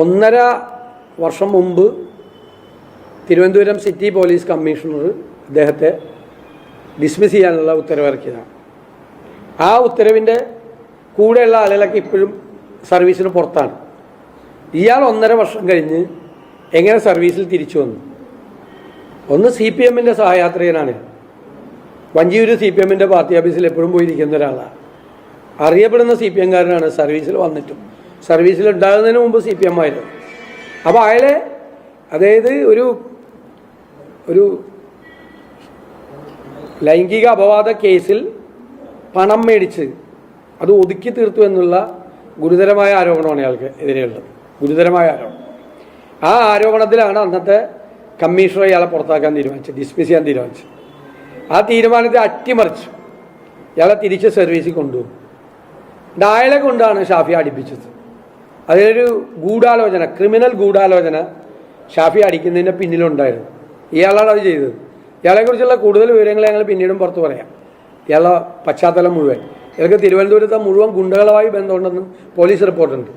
ഒന്നര വർഷം മുമ്പ് തിരുവനന്തപുരം സിറ്റി പോലീസ് കമ്മീഷണർ അദ്ദേഹത്തെ ഡിസ്മിസ് ചെയ്യാനുള്ള ഉത്തരവിറക്കിയതാണ്. ആ ഉത്തരവിന്റെ കൂടെയുള്ള ആളുകളൊക്കെ ഇപ്പോഴും സർവീസിന് പുറത്താണ്. ഇയാൾ ഒന്നര വർഷം കഴിഞ്ഞ് എങ്ങനെ സർവീസിൽ തിരിച്ചു വന്നു? ഒന്ന് സി പി എമ്മിന്റെ സഹയാത്രികനാണ്. വഞ്ചിയൂർ സി പി എമ്മിന്റെ പാർട്ടി ഓഫീസിൽ എപ്പോഴും പോയിരിക്കുന്ന ഒരാളാണ്. അറിയപ്പെടുന്ന സി പി എംകാരനാണ് സർവീസിൽ വന്നിട്ടും. സർവീസിൽ ഉണ്ടാകുന്നതിന് മുമ്പ് സി പി എം ആയിരുന്നു. അപ്പോൾ അയാളെ അതായത് ഒരു ഒരു ലൈംഗിക അപവാദ കേസിൽ പണം മേടിച്ച് അത് ഒതുക്കി തീർത്തു എന്നുള്ള ഗുരുതരമായ ആരോപണമാണ് അയാൾക്ക് എതിരെയുള്ളത്. ഗുരുതരമായ ആരോപണം. ആ ആരോപണത്തിലാണ് അന്നത്തെ കമ്മീഷണർ ഇയാളെ പുറത്താക്കാൻ തീരുമാനിച്ചത് ഡിസ്മിസ് ചെയ്യാൻ തീരുമാനിച്ചത്. ആ തീരുമാനത്തെ അട്ടിമറിച്ചു ഇയാളെ തിരിച്ച് സർവീസിൽ കൊണ്ടുപോകും. ഡായലെ കൊണ്ടാണ് ഷാഫി അടിപ്പിച്ചത്. അതിലൊരു ഗൂഢാലോചന ക്രിമിനൽ ഗൂഢാലോചന ഷാഫി അടിക്കുന്നതിന്റെ പിന്നിലുണ്ടായിരുന്നു. ഇയാളാണ് അത് ചെയ്തത്. ഇയാളെക്കുറിച്ചുള്ള കൂടുതൽ വിവരങ്ങൾ ഞങ്ങൾ പിന്നീടും പുറത്തു പറയാം. ഇയാളെ പശ്ചാത്തലം മുഴുവൻ. ഇയാൾക്ക് തിരുവനന്തപുരത്തെ മുഴുവൻ ഗുണ്ടകളുമായി ബന്ധമുണ്ടെന്ന് പോലീസ് റിപ്പോർട്ടുണ്ട്.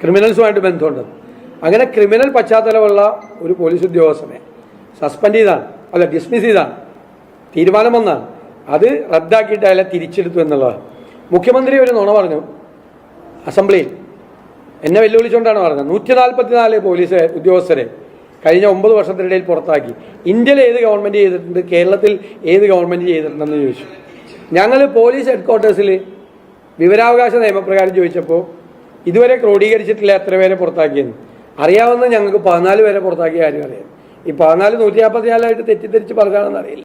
ക്രിമിനൽസുമായിട്ട് ബന്ധമുണ്ടെന്ന്. അങ്ങനെ ക്രിമിനൽ പശ്ചാത്തലമുള്ള ഒരു പോലീസ് ഉദ്യോഗസ്ഥനെ സസ്പെൻഡ് ചെയ്താണ്. അല്ല ഡിസ്മിസ് ചെയ്താണ്. തീരുമാനം വന്നാണ് അത് റദ്ദാക്കിയിട്ട് അയാളെ തിരിച്ചെടുത്തു എന്നുള്ളതാണ്. മുഖ്യമന്ത്രി ഒരു നുണ പറഞ്ഞു. അസംബ്ലിയിൽ എന്നെ വെല്ലുവിളിച്ചുകൊണ്ടാണ് പറഞ്ഞത്. നൂറ്റി നാൽപ്പത്തിനാല് പോലീസ് ഉദ്യോഗസ്ഥരെ കഴിഞ്ഞ ഒമ്പത് വർഷത്തിനിടയിൽ പുറത്താക്കി. ഇന്ത്യയിൽ ഏത് ഗവൺമെന്റ് ചെയ്തിട്ടുണ്ട്? കേരളത്തിൽ ഏത് ഗവൺമെന്റ് ചെയ്തിട്ടുണ്ടെന്ന് ചോദിച്ചു. ഞങ്ങൾ പോലീസ് ഹെഡ് ക്വാർട്ടേഴ്സിൽ വിവരാവകാശ നിയമപ്രകാരം ചോദിച്ചപ്പോൾ ഇതുവരെ ക്രോഡീകരിച്ചിട്ടില്ല എത്ര പേരെ പുറത്താക്കിയെന്ന്. അറിയാവുന്ന ഞങ്ങൾക്ക് പതിനാല് പേരെ പുറത്താക്കിയ കാര്യം അറിയാം. ഈ പതിനാല് നൂറ്റി നാൽപ്പത്തിനാലായിട്ട് തെറ്റിദ്ധരിച്ച് പറഞ്ഞാണെന്ന് അറിയില്ല.